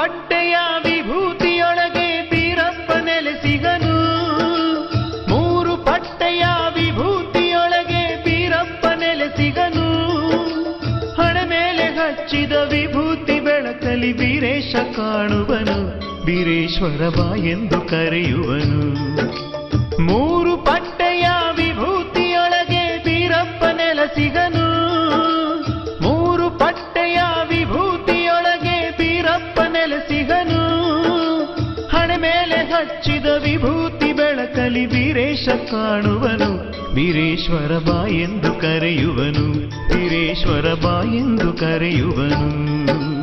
ಪಟ್ಟೆಯ ವಿಭೂತಿಯೊಳಗೆ ಬೀರಪ್ಪ ನೆಲೆಸಿಗನು. ಮೂರು ಪಟ್ಟೆಯ ವಿಭೂತಿಯೊಳಗೆ ಬೀರಪ್ಪ ನೆಲೆಸಿಗನು. ಹಣ ಮೇಲೆ ಹಚ್ಚಿದ ವಿಭೂತಿ ಬೆಳಕಲಿ ವೀರೇಶ ಕಾಣುವನು. ವೀರೇಶ್ವರ ಬಾ ಎಂದು ಕರೆಯುವನು. ಮೂರು ಪಟ್ಟೆಯ ವಿಭೂತಿಯೊಳಗೆ ಬೀರಪ್ಪ ನೆಲೆಸಿಗನು. ನೆಲೆಸಿಗನು ಹಣೆ ಮೇಲೆ ಹಚ್ಚಿದ ವಿಭೂತಿ ಬೆಳಕಲಿ ವೀರೇಶ ಕಾಣುವನು. ವೀರೇಶ್ವರ ಬಾ ಎಂದು ಕರೆಯುವನು, ವೀರೇಶ್ವರ ಬಾ ಎಂದು ಕರೆಯುವನು.